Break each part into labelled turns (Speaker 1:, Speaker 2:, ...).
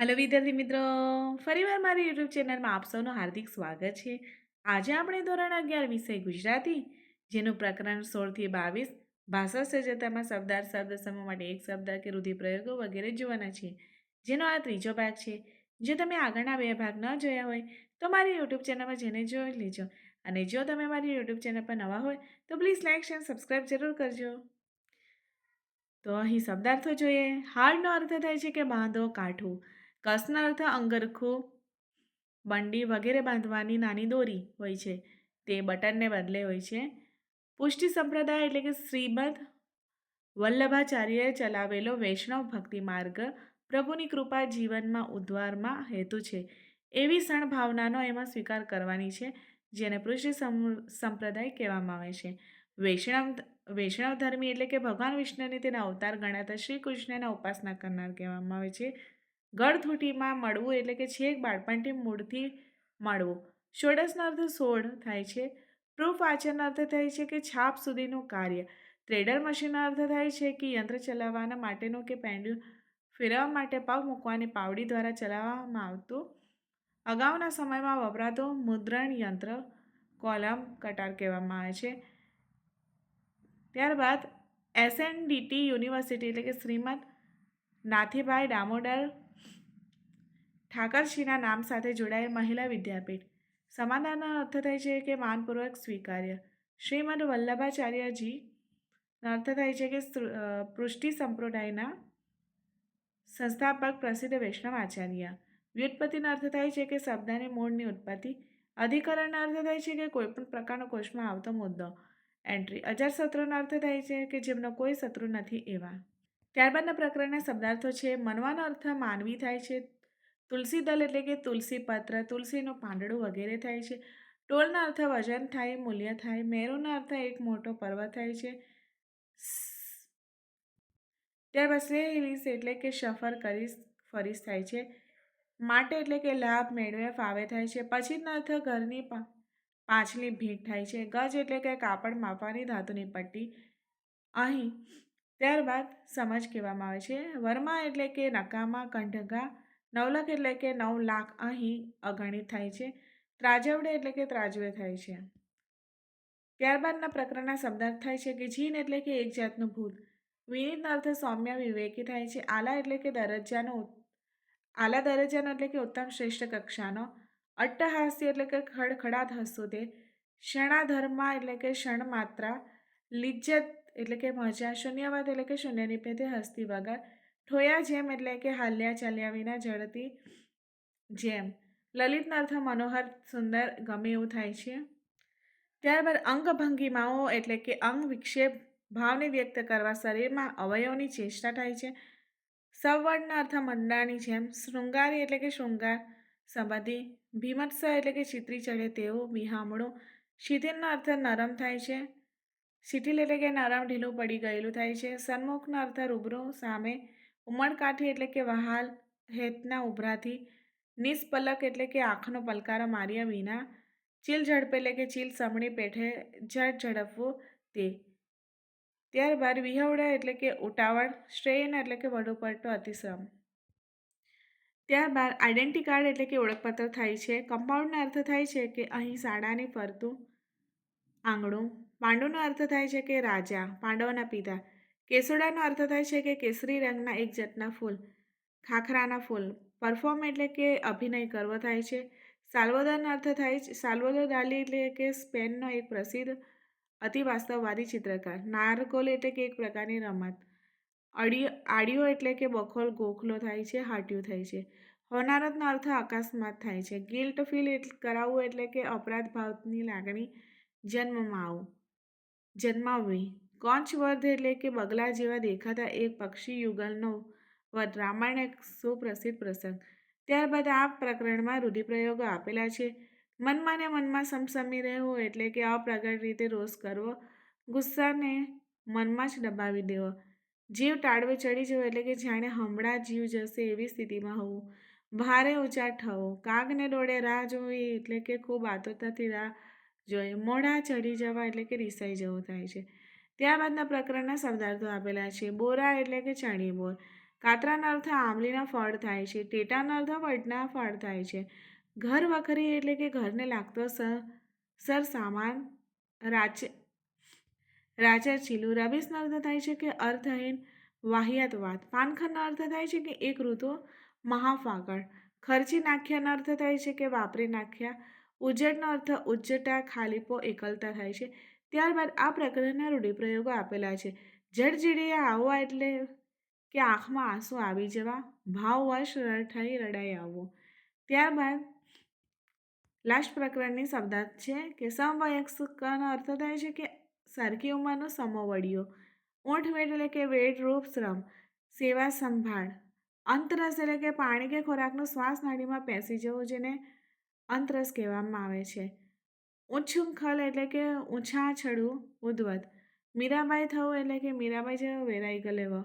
Speaker 1: Hello વિદ્યાર્થી મિત્રો, ફરીવાર મારી યુટ્યુબ ચેનલમાં આપ સૌનું હાર્દિક સ્વાગત છે. આજે આપણે ધોરણ અગિયાર વિષય ગુજરાતી, જેનું પ્રકરણ સોળથી બાવીસ, ભાષા સજ્જતામાં શબ્દાર્થ, શબ્દ સમૂહ માટે એક શબ્દ કે રૂઢિપ્રયોગો વગેરે જોવાના છે. જેનો આ ત્રીજો ભાગ છે. જો તમે આગળના બે ભાગ ન જોયા હોય, તો મારી યુટ્યુબ ચેનલમાં જઈને જોઈ લેજો. અને જો તમે મારી યુટ્યુબ ચેનલ પર નવા હોય, તો પ્લીઝ લાઇક શેર સબસ્ક્રાઈબ જરૂર કરજો. તો અહીં શબ્દાર્થો જોઈએ. હાર્ડનો અર્થ થાય છે કે બાંધો કાઠું. કસનો અર્થ અંગરખું બંડી વગેરે બાંધવાની નાની દોરી હોય છે. તે બટનને બદલે હોય છે. પુષ્ટિ સંપ્રદાય એટલે કે શ્રીમદ વલ્લભાચાર્યએ ચલાવેલો વૈષ્ણવ ભક્તિ માર્ગ પ્રભુની કૃપા જીવનમાં ઉદ્ધારમાં હેતુ છે. એવી સણભાવનાનો એમાં સ્વીકાર કરવાની છે, જેને પુષ્ટિ સંપ્રદાય કહેવામાં આવે છે. વૈષ્ણવ વૈષ્ણવ ધર્મી એટલે કે ભગવાન વિષ્ણુને તેના અવતાર ગણાતા શ્રી કૃષ્ણના ઉપાસના કરનાર કહેવામાં આવે છે. ગળથુટીમાં મળવું એટલે કે છેક બાળપણથી મૂળથી મળવું. ષોડશનો અર્થ સોળ થાય છે. પ્રૂફ વાંચનનો અર્થ થાય છે કે છાપ સુધીનું કાર્ય. ટ્રેડર મશીનનો અર્થ થાય છે કે યંત્ર ચલાવવાના માટેનું કે પેન્ડ્યુ ફેરવવા માટે પગ મૂકવાની પાવડી દ્વારા ચલાવવામાં આવતું. અગાઉના સમયમાં વપરાતું મુદ્રણ યંત્ર, કોલમ, કટાર કહેવામાં આવે છે. ત્યારબાદ એસએનડીટી યુનિવર્સિટી એટલે કે શ્રીમદ નાથીભાઈ દામોદર ઠાકરશ્રીના નામ સાથે જોડાયેલ મહિલા વિદ્યાપીઠ સમાધાનનો અર્થ થાય છે કે માનપૂર્વક સ્વીકાર્ય શ્રીમદ વલ્લભાચાર્યજી અર્થ થાય છે કે પૃષ્ટિ સંપ્રદાયના સંસ્થાપક પ્રસિદ્ધ વૈષ્ણવ આચાર્ય વ્યુત્પત્તિનો અર્થ થાય છે કે શબ્દની મૂળની ઉત્પત્તિ અધિકરણનો અર્થ થાય છે કે કોઈપણ પ્રકારનો કોષમાં આવતો મુદ્દો એન્ટ્રી અજાર શત્રુનો અર્થ થાય છે કે જેમનો કોઈ શત્રુ નથી એવા ત્યારબાદના પ્રકરણના શબ્દાર્થો છે, મનવાનો અર્થ માનવી થાય છે તુલસી દલ એટલે કે તુલસી પત્ર, તુલસીનું પાંદડું વગેરે થાય છે. ટોલના અર્થ વજન થાય, મૂલ્ય થાય, મેરુનો અર્થ એક મોટો પર્વત થાય છે. ત્યારબાદ શ્રેયહિલીસ એટલે કે સફર કરીશ ફરીશ થાય છે. માટે એટલે કે લાભ મેળવે, ફાવે થાય છે. પછીના અર્થ ઘરની પાછલી ભીટ થાય છે. ગજ એટલે કે કાપડ માપવાની ધાતુની પટ્ટી. અહીં ત્યારબાદ સમજ કહેવામાં આવે છે. વર્મા એટલે કે નકામા કંઠગા નવલખ એટલે કે નવ લાખ અહીં અગણિત થાય છે. ત્રાજવડે એટલે કે ત્રાજવે થાય છે. ત્યારબાદના પ્રકરણના શબ્દાર્થ થાય છે કે જીન એટલે કે એક જાતનું ભૂત. વિનીતનો અર્થ સૌમ્ય વિવેકી થાય છે. આલા એટલે કે દરજ્જાનો આલા દરજ્જાનો એટલે કે ઉત્તમ શ્રેષ્ઠ કક્ષાનો. અટ્ટહાસ્ય એટલે કે ખડખડાટ હસવું તે ક્ષણાધર્મા એટલે કે ક્ષણ માત્રા લિજ્જત એટલે કે મજા. શૂન્યવાદ એટલે કે શૂન્યની પેટે હસ્તી વગર. ઠોયા જેમ એટલે કે હાલ્યા ચાલ્યા વિના ઝડપી જેમ. લલિતનો અર્થ મનોહર સુંદર ગમે એવું થાય છે. ત્યારબાદ અંગભંગીમાઓ એટલે કે અંગ વિક્ષેપ ભાવને વ્યક્ત કરવા શરીરમાં અવયવોની ચેષ્ટા થાય છે. સવર્ણનો અર્થ મંડાની જેમ શૃંગારી એટલે કે શૃંગાર સંબંધી ભીમત્સ એટલે કે ચિત્રી ચડે તેવું બિહામણું શિથિલનો અર્થ નરમ થાય છે. શિથિલ એટલે કે નરમ ઢીલું પડી ગયેલું થાય છે. સન્મુખનો અર્થ રૂબરૂ સામે ઉમળકાઠી એટલે કે વહાલ હેતના ઉભરાથી, નિષ્પલક એટલે કે આંખનો પલકારો માર્યા વિના, ચીલ ઝડપે એટલે કે ચીલ સમણી પેઠે ઝડ ઝડપવું તે. ત્યારબાદ વિહવડા એટલે કે ઉટાવળ, શ્રેયન એટલે કે વડુ પડતો અતિશ્રમ ત્યારબાદ આઈડેન્ટિટી કાર્ડ એટલે કે ઓળખપત્ર થાય છે. કમ્પાઉન્ડનો અર્થ થાય છે કે અહીં શાળાની ફરતું આંગણું. પાંડુનો અર્થ થાય છે કે રાજા, પાંડવના પિતા. કેસુડાનો અર્થ થાય છે કે કેસરી રંગના એક જાતના ફૂલ, ખાખરાના ફૂલ. પરફોર્મ એટલે કે અભિનય કરવો થાય છે. સાલ્વદરનો અર્થ થાય છે, સાલ્વદર દાલી એટલે કે સ્પેનનો એક પ્રસિદ્ધ અતિવાસ્તવવાદી ચિત્રકાર. નારકોલ એટલે કે એક પ્રકારની રમત. અડિયો આડિયો એટલે કે બખોલ ગોખલો થાય છે, હાટ્યું થાય છે. હોનારતનો અર્થ અકસ્માત થાય છે. ગિલ્ટ ફીલ કરાવવું એટલે કે અપરાધ ભાવની લાગણી જન્મમાં આવું, જન્માવવી. કોંચવર્ધ એટલે કે બગલા જેવા દેખાતા એક પક્ષી યુગલનો વધ રામાયણ એક સુપ્રસિદ્ધ પ્રસંગ. ત્યારબાદ આ પ્રકરણમાં રૂઢિપ્રયોગો આપેલા છે. મનમાં ને મનમાં સમસમી રહેવું એટલે કે અપ્રગટ રીતે રોષ કરવો, ગુસ્સાને મનમાં જ દબાવી દેવો. જીવ ટાળવે ચડી જવો એટલે કે જાણે હમણાં જીવ જશે એવી સ્થિતિમાં હોવું. ભારે ઉચાટ થવો, કાગને દોડે રાહ જોવી એટલે કે ખૂબ આતુરતાથી રાહ જોઈએ મોઢા ચડી જવા એટલે કે રિસાઈ જવું થાય છે. ત્યારબાદના પ્રકરણના શબ્દાર્થો આપેલા છે. બોરા એટલે કે ચણી બોર. કાતરાના અર્થ આંબલીના ફળ થાય છે. ટેટાનો અર્થ વડના ફળ થાય છે. ઘર વખરી એટલે કે ઘરને લાગતો સર સામાન, રાચ રાચર ચીલું. રબીસનો અર્થ થાય છે કે અર્થહીન વાહિયાત વાત પાનખરનો અર્થ થાય છે કે એક ઋતુ મહાફાગળ ખર્ચી નાખ્યાનો અર્થ થાય છે કે વાપરી નાખ્યા ઉજ્જડનો અર્થ ઉજ્જટા ખાલીપો, એકલતા થાય છે. ત્યારબાદ આ પ્રકરણના રૂઢિપ્રયોગો આપેલા છે. જડજીડીએ આવવા એટલે કે આંખમાં આંસુ આવી જવા ભાવવશ રઠાઈ રડાઈ આવવો. ત્યારબાદ લાસ્ટ પ્રકરણની શબ્દાર્થ છે કે સમવયસ્કનો અર્થ થાય છે કે સરખી ઉંમરનો સમોવડિયો. ઊંઠ વેટ એટલે કે વેટ, રૂપ, શ્રમ, સેવા, સંભાળ. અંતરસ એટલે કે પાણી કે ખોરાકનો શ્વાસ નાડીમાં પેસી જવો જેને અંતરસ કહેવામાં આવે છે. ઉચ્છુંખલ એટલે કે ઊંચા છડું, ઉદ્વત. મીરાબાઈ થવું એટલે કે મીરાબાઈ જેવો વેરાઈ ગલેવો.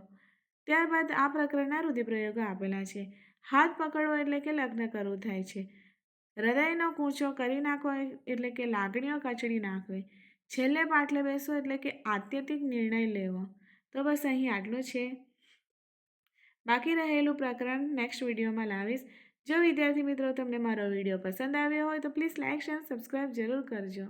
Speaker 1: ત્યારબાદ આ પ્રકરણના રૂઢિપ્રયોગો આપેલા છે. હાથ પકડવો એટલે કે લગ્ન કરવું થાય છે. હૃદયનો કૂંચો કરી નાખવો એટલે કે લાગણીઓ કચડી નાખવી. છેલ્લે પાટલે બેસવું એટલે કે આત્યંતિક નિર્ણય લેવો. તો બસ અહીં આટલું છે. બાકી રહેલું પ્રકરણ નેક્સ્ટ વિડીયોમાં લાવીશ. જો વિદ્યાર્થી મિત્રો તમને મારો વીડિયો પસંદ આવ્યો હોય તો પ્લીઝ લાઇક શેર સબસ્ક્રાઈબ જરૂર કરજો.